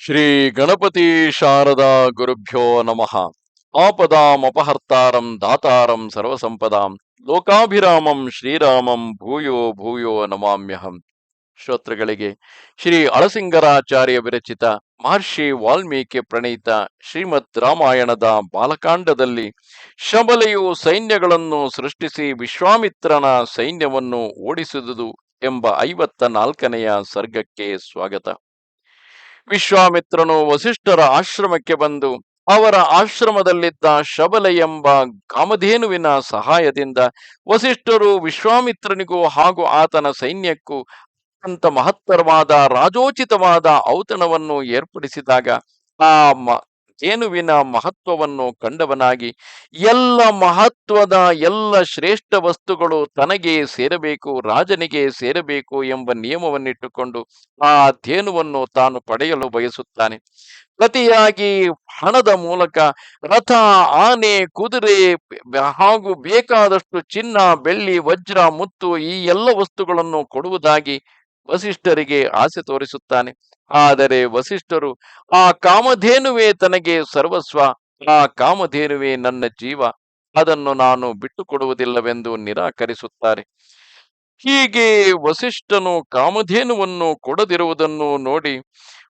ಶ್ರೀ ಗಣಪತಿ ಶಾರದಾ ಗುರುಭ್ಯೋ ನಮಃ. ಆಪದಾಮಪಹರ್ತಾರಂ ದಾತಾರಂ ಸರ್ವಸಂಪದಾಂ ಲೋಕಾಭಿರಾಮಂ ಶ್ರೀರಾಮಂ ಭೂಯೋ ಭೂಯೋ ನಮಾಮ್ಯಹಂ. ಶ್ರೋತೃಗಳಿಗೆ ಶ್ರೀ ಅಳಸಿಂಗರಾಚಾರ್ಯ ವಿರಚಿತ ಮಹರ್ಷಿ ವಾಲ್ಮೀಕಿ ಪ್ರಣೀತ ಶ್ರೀಮದ್ ರಾಮಾಯಣದ ಬಾಲಕಾಂಡದಲ್ಲಿ ಶಬಲೆಯು ಸೈನ್ಯಗಳನ್ನು ಸೃಷ್ಟಿಸಿ ವಿಶ್ವಾಮಿತ್ರನ ಸೈನ್ಯವನ್ನು ಓಡಿಸಿದುದು ಎಂಬ ಐವತ್ತ ನಾಲ್ಕನೆಯ ಸರ್ಗಕ್ಕೆ ಸ್ವಾಗತ. ವಿಶ್ವಾಮಿತ್ರನು ವಸಿಷ್ಠರ ಆಶ್ರಮಕ್ಕೆ ಬಂದು ಅವರ ಆಶ್ರಮದಲ್ಲಿದ್ದ ಶಬಲ ಎಂಬ ಕಾಮಧೇನುವಿನ ಸಹಾಯದಿಂದ ವಸಿಷ್ಠರು ವಿಶ್ವಾಮಿತ್ರನಿಗೂ ಹಾಗೂ ಆತನ ಸೈನ್ಯಕ್ಕೂ ಅತ್ಯಂತ ಮಹತ್ತರವಾದ ರಾಜೋಚಿತವಾದ ಔತಣವನ್ನು ಏರ್ಪಡಿಸಿದಾಗ ಆ ಮ ಜೇನುವಿನ ಮಹತ್ವವನ್ನು ಕಂಡವನಾಗಿ ಎಲ್ಲ ಮಹತ್ವದ ಎಲ್ಲ ಶ್ರೇಷ್ಠ ವಸ್ತುಗಳು ತನಗೆ ಸೇರಬೇಕು, ರಾಜನಿಗೆ ಸೇರಬೇಕು ಎಂಬ ನಿಯಮವನ್ನಿಟ್ಟುಕೊಂಡು ಆ ಧೇನುವನ್ನು ತಾನು ಪಡೆಯಲು ಬಯಸುತ್ತಾನೆ. ಪ್ರತಿಯಾಗಿ ಹಣದ ಮೂಲಕ ರಥ, ಆನೆ, ಕುದುರೆ ಹಾಗೂ ಬೇಕಾದಷ್ಟು ಚಿನ್ನ, ಬೆಳ್ಳಿ, ವಜ್ರ, ಮುತ್ತು ಈ ಎಲ್ಲ ವಸ್ತುಗಳನ್ನು ಕೊಡುವುದಾಗಿ ವಸಿಷ್ಠರಿಗೆ ಆಸೆ ತೋರಿಸುತ್ತಾನೆ. ಆದರೆ ವಸಿಷ್ಠರು, ಆ ಕಾಮಧೇನುವೇ ತನಗೆ ಸರ್ವಸ್ವ, ಆ ಕಾಮಧೇನುವೇ ನನ್ನ ಜೀವ, ಅದನ್ನು ನಾನು ಬಿಟ್ಟುಕೊಡುವುದಿಲ್ಲವೆಂದು ನಿರಾಕರಿಸುತ್ತಾರೆ. ಹೀಗೆ ವಸಿಷ್ಠನು ಕಾಮಧೇನುವನ್ನು ಕೊಡದಿರುವುದನ್ನು ನೋಡಿ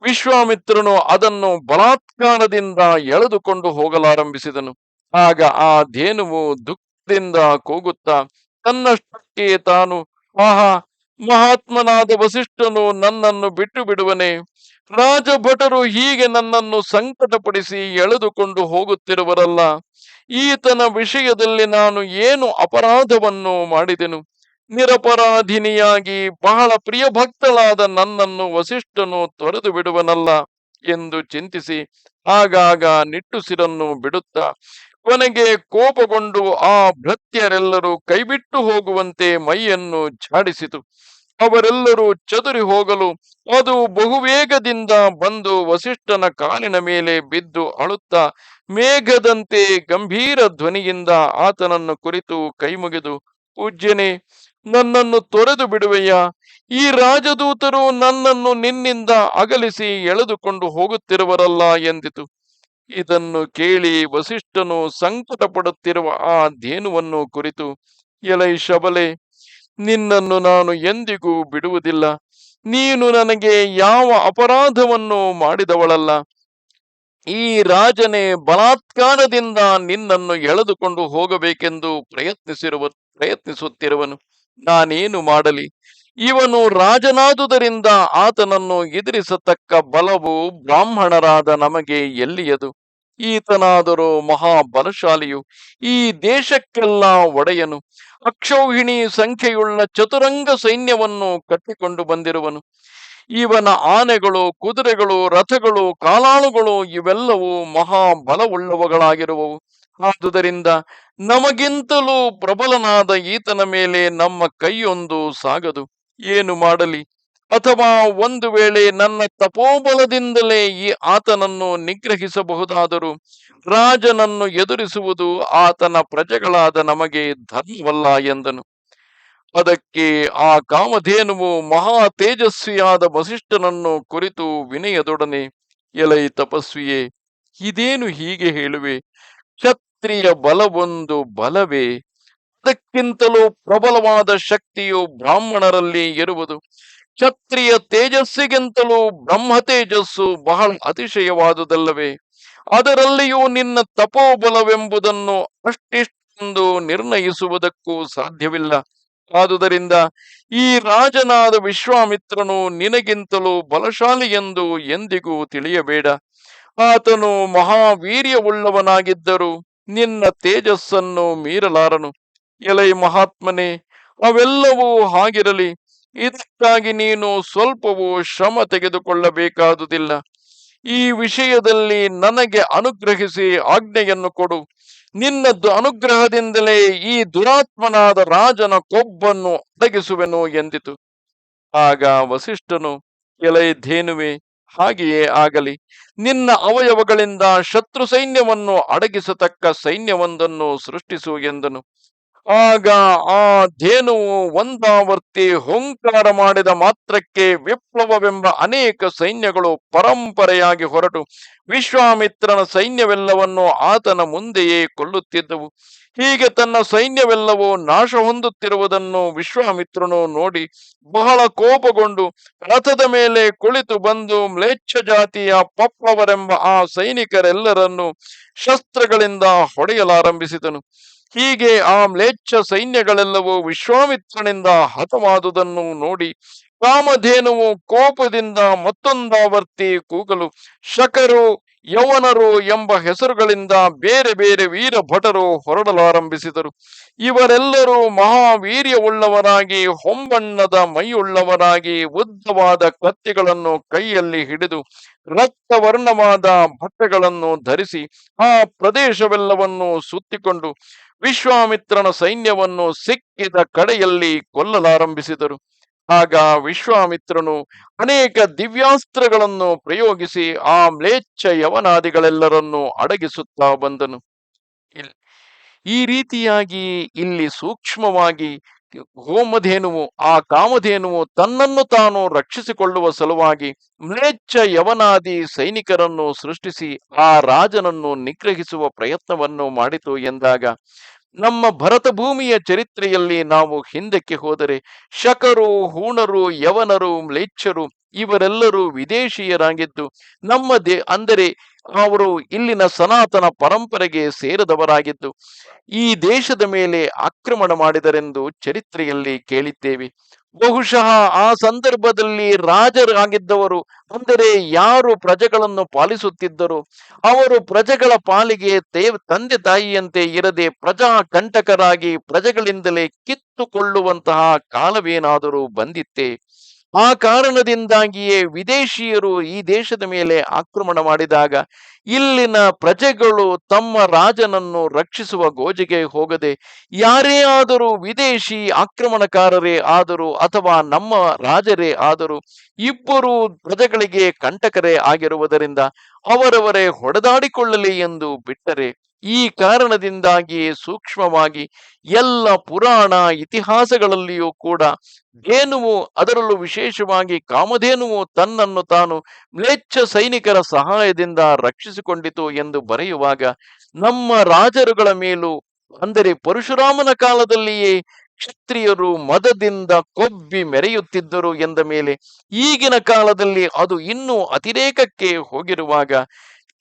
ವಿಶ್ವಾಮಿತ್ರನು ಅದನ್ನು ಬಲಾತ್ಕಾರದಿಂದ ಎಳೆದುಕೊಂಡು ಹೋಗಲಾರಂಭಿಸಿದನು. ಆಗ ಆ ಧೇನುವು ದುಃಖದಿಂದ ಕೂಗುತ್ತಾ ತನ್ನಷ್ಟಕ್ಕೆ ತಾನು, ಆಹಾ ಮಹಾತ್ಮನಾದ ವಸಿಷ್ಠನು ನನ್ನನ್ನು ಬಿಟ್ಟು ಬಿಡುವನೆ? ರಾಜಭಟರು ಹೀಗೆ ನನ್ನನ್ನು ಸಂಕಟಪಡಿಸಿ ಎಳೆದುಕೊಂಡು ಹೋಗುತ್ತಿರುವರಲ್ಲ. ಈತನ ವಿಷಯದಲ್ಲಿ ನಾನು ಏನು ಅಪರಾಧವನ್ನು ಮಾಡಿದೆನು. ನಿರಪರಾಧಿನಿಯಾಗಿ ಬಹಳ ಪ್ರಿಯ ಭಕ್ತಳಾದ ನನ್ನನ್ನು ವಸಿಷ್ಠನು ತೊರೆದು ಬಿಡುವನಲ್ಲ ಎಂದು ಚಿಂತಿಸಿ ಆಗಾಗ ನಿಟ್ಟುಸಿರನ್ನು ಬಿಡುತ್ತಾ ಕೊನೆಗೆ ಕೋಪಗೊಂಡು ಆ ಭೃತ್ಯರೆಲ್ಲರೂ ಕೈಬಿಟ್ಟು ಹೋಗುವಂತೆ ಮೈಯನ್ನು ಝಾಡಿಸಿತು. ಅವರೆಲ್ಲರೂ ಚದುರಿ ಹೋಗಲು ಅದು ಬಹುವೇಗದಿಂದ ಬಂದು ವಸಿಷ್ಠನ ಕಾಲಿನ ಮೇಲೆ ಬಿದ್ದು ಅಳುತ್ತಾ ಮೇಘದಂತೆ ಗಂಭೀರ ಧ್ವನಿಯಿಂದ ಆತನನ್ನು ಕುರಿತು ಕೈಮುಗಿದು, ಪೂಜ್ಯನೇ, ನನ್ನನ್ನು ತೊರೆದು ಬಿಡುವೆಯ? ಈ ರಾಜದೂತರು ನನ್ನನ್ನು ನಿನ್ನಿಂದ ಅಗಲಿಸಿ ಎಳೆದುಕೊಂಡು ಹೋಗುತ್ತಿರುವರಲ್ಲ ಎಂದಿತು. ಇದನ್ನು ಕೇಳಿ ವಸಿಷ್ಠನು ಸಂಕಟ ಪಡುತ್ತಿರುವ ಆ ಧೇನುವನ್ನು ಕುರಿತು, ಎಲೈ ಶಬಲೆ, ನಿನ್ನನ್ನು ನಾನು ಎಂದಿಗೂ ಬಿಡುವುದಿಲ್ಲ. ನೀನು ನನಗೆ ಯಾವ ಅಪರಾಧವನ್ನು ಮಾಡಿದವಳಲ್ಲ. ಈ ರಾಜನೇ ಬಲಾತ್ಕಾರದಿಂದ ನಿನ್ನನ್ನು ಎಳೆದುಕೊಂಡು ಹೋಗಬೇಕೆಂದು ಪ್ರಯತ್ನಿಸಿರುವ, ಪ್ರಯತ್ನಿಸುತ್ತಿರುವನು. ನಾನೇನು ಮಾಡಲಿ? ಇವನು ರಾಜನಾದುದರಿಂದ ಆತನನ್ನು ಎದುರಿಸತಕ್ಕ ಬಲವು ಬ್ರಾಹ್ಮಣರಾದ ನಮಗೆ ಎಲ್ಲಿಯದು? ಈತನಾದರೂ ಮಹಾಬಲಶಾಲಿಯು. ಈ ದೇಶಕ್ಕೆಲ್ಲ ಒಡೆಯನು. ಅಕ್ಷೌಹಿಣಿ ಸಂಖ್ಯೆಯುಳ್ಳ ಚತುರಂಗ ಸೈನ್ಯವನ್ನು ಕಟ್ಟಿಕೊಂಡು ಬಂದಿರುವನು. ಇವನ ಆನೆಗಳು, ಕುದುರೆಗಳು, ರಥಗಳು, ಕಾಲಾಳುಗಳು ಇವೆಲ್ಲವೂ ಮಹಾಬಲವುಳ್ಳವುಗಳಾಗಿರುವವು. ಆದುದರಿಂದ ನಮಗಿಂತಲೂ ಪ್ರಬಲನಾದ ಈತನ ಮೇಲೆ ನಮ್ಮ ಕೈಯೊಂದು ಸಾಗದು. ಏನು ಮಾಡಲಿ? ಅಥವಾ ಒಂದು ವೇಳೆ ನನ್ನ ತಪೋಬಲದಿಂದಲೇ ಈ ಆತನನ್ನು ನಿಗ್ರಹಿಸಬಹುದಾದರೂ ರಾಜನನ್ನು ಎದುರಿಸುವುದು ಆತನ ಪ್ರಜೆಗಳಾದ ನಮಗೆ ಧರ್ಮವಲ್ಲ ಎಂದನು. ಅದಕ್ಕೆ ಆ ಕಾಮಧೇನುವು ಮಹಾ ತೇಜಸ್ವಿಯಾದ ವಸಿಷ್ಠನನ್ನು ಕುರಿತು ವಿನಯದೊಡನೆ, ಎಲೈ ತಪಸ್ವಿಯೇ, ಇದೇನು ಹೀಗೆ ಹೇಳುವೆ? ಕ್ಷತ್ರಿಯ ಬಲವೊಂದು ಬಲವೇ? ಅದಕ್ಕಿಂತಲೂ ಪ್ರಬಲವಾದ ಶಕ್ತಿಯು ಬ್ರಾಹ್ಮಣರಲ್ಲಿ ಇರುವುದು. ಕ್ಷತ್ರಿಯ ತೇಜಸ್ಸಿಗಿಂತಲೂ ಬ್ರಹ್ಮ ತೇಜಸ್ಸು ಬಹಳ ಅತಿಶಯವಾದುದಲ್ಲವೇ? ಅದರಲ್ಲಿಯೂ ನಿನ್ನ ತಪೋಬಲವೆಂಬುದನ್ನು ಅಷ್ಟಿಷ್ಟೆಂದು ನಿರ್ಣಯಿಸುವುದಕ್ಕೂ ಸಾಧ್ಯವಿಲ್ಲ. ಆದುದರಿಂದ ಈ ರಾಜನಾದ ವಿಶ್ವಾಮಿತ್ರನು ನಿನಗಿಂತಲೂ ಬಲಶಾಲಿ ಎಂದು ಎಂದಿಗೂ ತಿಳಿಯಬೇಡ. ಆತನು ಮಹಾವೀರ್ಯವುಳ್ಳವನಾಗಿದ್ದರೂ ನಿನ್ನ ತೇಜಸ್ಸನ್ನು ಮೀರಲಾರನು. ಎಲೈ ಮಹಾತ್ಮನೇ, ಅವೆಲ್ಲವೂ ಹಾಗಿರಲಿ, ಇದಕ್ಕಾಗಿ ನೀನು ಸ್ವಲ್ಪವೂ ಶ್ರಮ ತೆಗೆದುಕೊಳ್ಳಬೇಕಾದುದಿಲ್ಲ. ಈ ವಿಷಯದಲ್ಲಿ ನನಗೆ ಅನುಗ್ರಹಿಸಿ ಆಜ್ಞೆಯನ್ನು ಕೊಡು. ನಿನ್ನ ಅನುಗ್ರಹದಿಂದಲೇ ಈ ದುರಾತ್ಮನಾದ ರಾಜನ ಕೊಬ್ಬನ್ನು ಅಡಗಿಸುವೆನು ಎಂದಿತು. ಆಗ ವಸಿಷ್ಠನು, ಎಲೈ ಧೇನುವೆ, ಹಾಗೆಯೇ ಆಗಲಿ. ನಿನ್ನ ಅವಯವಗಳಿಂದ ಶತ್ರು ಸೈನ್ಯವನ್ನು ಅಡಗಿಸತಕ್ಕ ಸೈನ್ಯವೊಂದನ್ನು ಸೃಷ್ಟಿಸು ಎಂದನು. ಆಗ ಆ ಧೇನುವು ಒಂದಾವರ್ತಿ ಹೊಂಕಾರ ಮಾಡಿದ ಮಾತ್ರಕ್ಕೆ ವಿಪ್ಲವವೆಂಬ ಅನೇಕ ಸೈನ್ಯಗಳು ಪರಂಪರೆಯಾಗಿ ಹೊರಟು. ವಿಶ್ವಾಮಿತ್ರನ ಸೈನ್ಯವೆಲ್ಲವನ್ನು ಆತನ ಮುಂದೆಯೇ ಕೊಲ್ಲುತ್ತಿದ್ದವು. ಹೀಗೆ ತನ್ನ ಸೈನ್ಯವೆಲ್ಲವೂ ನಾಶ ಹೊಂದುತ್ತಿರುವುದನ್ನು ವಿಶ್ವಾಮಿತ್ರನು ನೋಡಿ ಬಹಳ ಕೋಪಗೊಂಡು ರಥದ ಮೇಲೆ ಕುಳಿತು ಬಂದು ಮ್ಲೇಚ್ಛ ಜಾತಿಯ ಪಪ್ಪವರೆಂಬ ಆ ಸೈನಿಕರೆಲ್ಲರನ್ನು ಶಸ್ತ್ರಗಳಿಂದ ಹೊಡೆಯಲಾರಂಭಿಸಿದನು. ಹೀಗೆ ಆ ಮ್ಲೇಚ್ಛ ಸೈನ್ಯಗಳೆಲ್ಲವೂ ವಿಶ್ವಾಮಿತ್ರನಿಂದ ಹತವಾದುದನ್ನು ನೋಡಿ ಕಾಮಧೇನುವು ಕೋಪದಿಂದ ಮತ್ತೊಂದಾವರ್ತಿ ಕೂಗಲು, ಶಕರು, ಯವನರು ಎಂಬ ಹೆಸರುಗಳಿಂದ ಬೇರೆ ಬೇರೆ ವೀರ ಭಟರು ಹೊರಡಲಾರಂಭಿಸಿದರು. ಇವರೆಲ್ಲರೂ ಮಹಾವೀರ್ಯವುಳ್ಳವರಾಗಿ, ಹೊಂಬಣ್ಣದ ಮೈಯುಳ್ಳವರಾಗಿ, ಉದ್ದವಾದ ಕತ್ತಿಗಳನ್ನು ಕೈಯಲ್ಲಿ ಹಿಡಿದು ರಕ್ತವರ್ಣವಾದ ಬಟ್ಟೆಗಳನ್ನು ಧರಿಸಿ ಆ ಪ್ರದೇಶವೆಲ್ಲವನ್ನು ಸುತ್ತಿಕೊಂಡು ವಿಶ್ವಾಮಿತ್ರನ ಸೈನ್ಯವನ್ನು ಸಿಕ್ಕಿದ ಕಡೆಯಲ್ಲಿ ಕೊಲ್ಲಲಾರಂಭಿಸಿದರು. ಆಗ ವಿಶ್ವಾಮಿತ್ರನು ಅನೇಕ ದಿವ್ಯಾಸ್ತ್ರಗಳನ್ನು ಪ್ರಯೋಗಿಸಿ ಆ ಮ್ಲೇಚ್ಛ ಯವನಾದಿಗಳೆಲ್ಲರನ್ನು ಅಡಗಿಸುತ್ತಾ ಬಂದನು. ಈ ರೀತಿಯಾಗಿ ಇಲ್ಲಿ ಸೂಕ್ಷ್ಮವಾಗಿ ಹೋಮಧೇನುವು ಆ ಕಾಮಧೇನುವು ತನ್ನನ್ನು ತಾನು ರಕ್ಷಿಸಿಕೊಳ್ಳುವ ಸಲುವಾಗಿ ಮ್ಲೇಚ್ಛ ಯವನಾದಿ ಸೈನಿಕರನ್ನು ಸೃಷ್ಟಿಸಿ ಆ ರಾಜನನ್ನು ನಿಗ್ರಹಿಸುವ ಪ್ರಯತ್ನವನ್ನು ಮಾಡಿತು ಎಂದಾಗ, ನಮ್ಮ ಭರತ ಭೂಮಿಯ ಚರಿತ್ರೆಯಲ್ಲಿ ನಾವು ಹಿಂದಕ್ಕೆ ಹೋದರೆ ಶಕರು, ಹೂಣರು, ಯವನರು, ಮ್ಲೇಚ್ಛರು ಇವರೆಲ್ಲರೂ ವಿದೇಶೀಯರಾಗಿದ್ದು ನಮ್ಮ ದೇ, ಅಂದರೆ ಅವರು ಇಲ್ಲಿನ ಸನಾತನ ಪರಂಪರೆಗೆ ಸೇರಿದವರಾಗಿದ್ದು, ಈ ದೇಶದ ಮೇಲೆ ಆಕ್ರಮಣ ಮಾಡಿದರೆಂದು ಚರಿತ್ರೆಯಲ್ಲಿ ಕೇಳಿದ್ದೇವೆ. ಬಹುಶಃ ಆ ಸಂದರ್ಭದಲ್ಲಿ ರಾಜರಾಗಿದ್ದವರು, ಅಂದರೆ ಯಾರು ಪ್ರಜೆಗಳನ್ನು ಪಾಲಿಸುತ್ತಿದ್ದರು? ಅವರು ಪ್ರಜೆಗಳ ಪಾಲಿಗೆ ತಂದೆ ತಾಯಿಯಂತೆ ಇರದೆ ಪ್ರಜಾ ಕಂಟಕರಾಗಿ ಪ್ರಜೆಗಳಿಂದಲೇ ಕಿತ್ತುಕೊಳ್ಳುವಂತಹ ಕಾಲವೇನಾದರೂ ಬಂದಿತ್ತೆ? ಆ ಕಾರಣದಿಂದಾಗಿಯೇ ವಿದೇಶಿಯರು ಈ ದೇಶದ ಮೇಲೆ ಆಕ್ರಮಣ ಮಾಡಿದಾಗ ಇಲ್ಲಿನ ಪ್ರಜೆಗಳು ತಮ್ಮ ರಾಜನನ್ನು ರಕ್ಷಿಸುವ ಗೋಜಿಗೆ ಹೋಗದೆ ಯಾರೇ ಆದರೂ ವಿದೇಶಿ ಆಕ್ರಮಣಕಾರರೇ ಆದರೂ ಅಥವಾ ನಮ್ಮ ರಾಜರೇ ಆದರೂ ಇಬ್ಬರು ಪ್ರಜೆಗಳಿಗೆ ಕಂಟಕರೇ ಆಗಿರುವುದರಿಂದ ಅವರವರೇ ಹೊಡೆದಾಡಿಕೊಳ್ಳಲಿ ಎಂದು ಬಿಟ್ಟರೆ ಈ ಕಾರಣದಿಂದಾಗಿ ಸೂಕ್ಷ್ಮವಾಗಿ ಎಲ್ಲ ಪುರಾಣ ಇತಿಹಾಸಗಳಲ್ಲಿಯೂ ಕೂಡ ಧೇನುವು ಅದರಲ್ಲೂ ವಿಶೇಷವಾಗಿ ಕಾಮಧೇನುವು ತನ್ನನ್ನು ತಾನು ಮ್ಲೇಚ್ಛ ಸೈನಿಕರ ಸಹಾಯದಿಂದ ರಕ್ಷಿಸಿಕೊಂಡಿತು ಎಂದು ಬರೆಯುವಾಗ, ನಮ್ಮ ರಾಜರುಗಳ ಮೇಲೂ, ಅಂದರೆ ಪರಶುರಾಮನ ಕಾಲದಲ್ಲಿಯೇ ಕ್ಷತ್ರಿಯರು ಮದದಿಂದ ಕೊಬ್ಬಿ ಮೆರೆಯುತ್ತಿದ್ದರು ಎಂದ ಮೇಲೆ ಈಗಿನ ಕಾಲದಲ್ಲಿ ಅದು ಇನ್ನೂ ಅತಿರೇಕಕ್ಕೆ ಹೋಗಿರುವಾಗ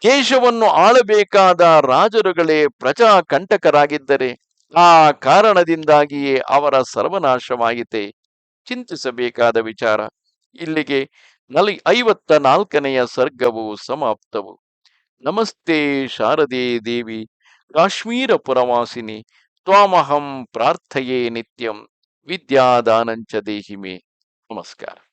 ದೇಶವನ್ನು ಆಳಬೇಕಾದ ರಾಜರುಗಳೇ ಪ್ರಜಾ ಕಂಟಕರಾಗಿದ್ದರೆ ಆ ಕಾರಣದಿಂದಾಗಿಯೇ ಅವರ ಸರ್ವನಾಶವಾಯಿತೆ. ಚಿಂತಿಸಬೇಕಾದ ವಿಚಾರ. ಇಲ್ಲಿಗೆ ನಲಿ ಐವತ್ತ ನಾಲ್ಕನೆಯ ಸರ್ಗವು ಸಮಾಪ್ತವು. ನಮಸ್ತೆ ಶಾರದೆ ದೇವಿ, ಕಾಶ್ಮೀರ ಪುರವಾಸಿನಿ, ತ್ವಾಮಹಂ ಪ್ರಾರ್ಥಯೇ ನಿತ್ಯಂ, ವಿದ್ಯಾದಾನಂಚ ದೇಹಿಮೆ. ನಮಸ್ಕಾರ.